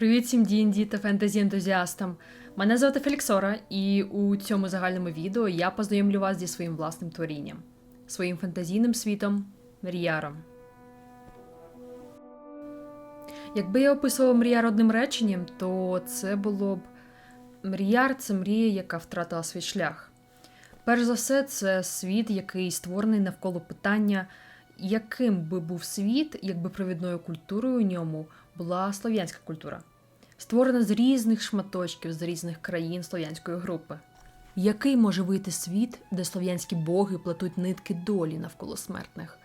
Привіт всім D&D та фентезі ентузіастам. Мене звати Феліксора, і у цьому загальному відео я познайомлю вас зі своїм власним творінням, своїм фантазійним світом Мріяром. Якби я описувала Мріяр одним реченням, то це було б Мріяр це мрія, яка втратила свій шлях. Перш за все, це світ, який створений навколо питання, яким би був світ, якби провідною культурою у ньому була слов'янська культура, створена з різних шматочків з різних країн слов'янської групи. Який може вийти світ, де слов'янські боги плетуть нитки долі навколо смертних,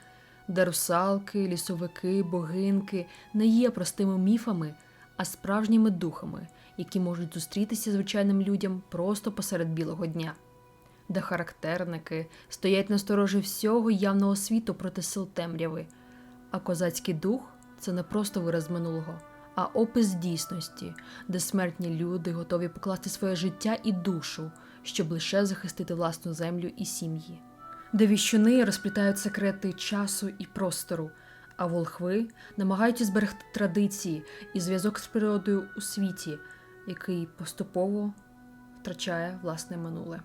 де русалки, лісовики, богинки не є простими міфами, а справжніми духами, які можуть зустрітися звичайним людям просто посеред білого дня, де характерники стоять на сторожі всього явного світу проти сил темряви, а козацький дух це не просто вираз минулого, а опис дійсності, де смертні люди готові покласти своє життя і душу, щоб лише захистити власну землю і сім'ї, де віщуни розплітають секрети часу і простору, а волхви намагаються зберегти традиції і зв'язок з природою у світі, який поступово втрачає власне минуле.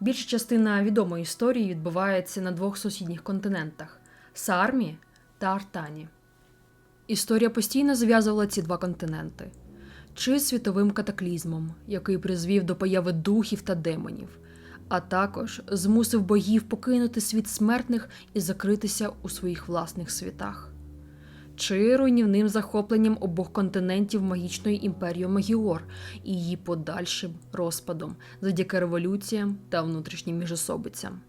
Більша частина відомої історії відбувається на двох сусідніх континентах Саармі та Артані. Історія постійно зв'язувала ці два континенти. Чи світовим катаклізмом, який призвів до появи духів та демонів, а також змусив богів покинути світ смертних і закритися у своїх власних світах, чи руйнівним захопленням обох континентів магічною імперією Магіор і її подальшим розпадом завдяки революціям та внутрішнім міжособицям.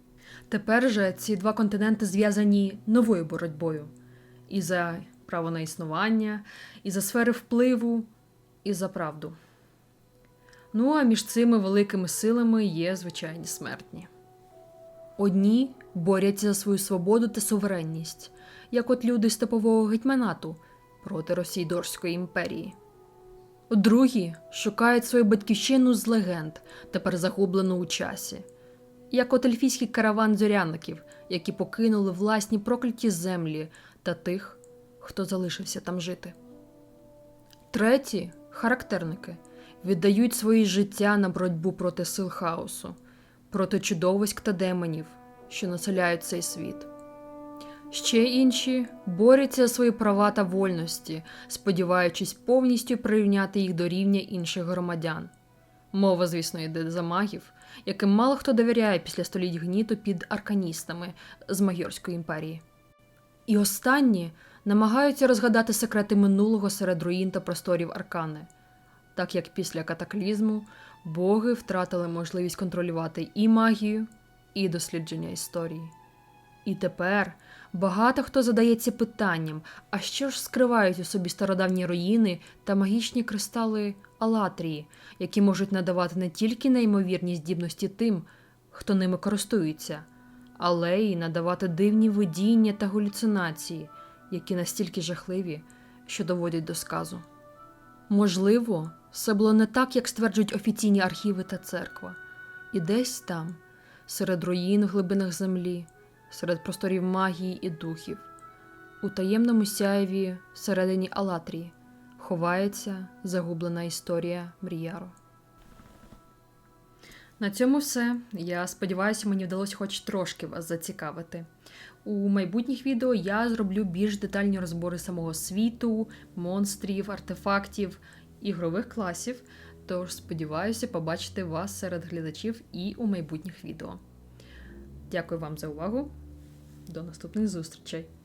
Тепер же ці два континенти зв'язані новою боротьбою. І за право на існування, і за сфери впливу, і за правду. Ну а між цими великими силами є звичайні смертні. Одні борються за свою свободу та суверенність, як от люди степового гетьманату проти Російдорської імперії. Другі шукають свою батьківщину з легенд, тепер загублену у часі як от ельфійський караван зоряників, які покинули власні прокляті землі та тих, хто залишився там жити. Треті характерники віддають свої життя на боротьбу проти сил хаосу, проти чудовиськ та демонів, що населяють цей світ. Ще інші борються за свої права та вольності, сподіваючись повністю прирівняти їх до рівня інших громадян. Мова, звісно, йде за магів, яким мало хто довіряє після століть гніту під арканістами з Магіорської імперії. І останні намагаються розгадати секрети минулого серед руїн та просторів аркани, так як після катаклізму боги втратили можливість контролювати і магію, і дослідження історії. І тепер багато хто задається питанням, а що ж скривають у собі стародавні руїни та магічні кристали Алатрії, які можуть надавати не тільки неймовірні здібності тим, хто ними користується, але й надавати дивні видіння та галюцинації, які настільки жахливі, що доводять до сказу. Можливо, все було не так, як стверджують офіційні архіви та церква, і десь там, серед руїн в глибинах землі, серед просторів магії і духів, у таємному сяєві всередині Алатрії ховається загублена історія Мріяру. На цьому все. Я сподіваюся, мені вдалося хоч трошки вас зацікавити. У майбутніх відео я зроблю більш детальні розбори самого світу, монстрів, артефактів, ігрових класів. Тож сподіваюся побачити вас серед глядачів і у майбутніх відео. Дякую вам за увагу. До наступних зустрічей!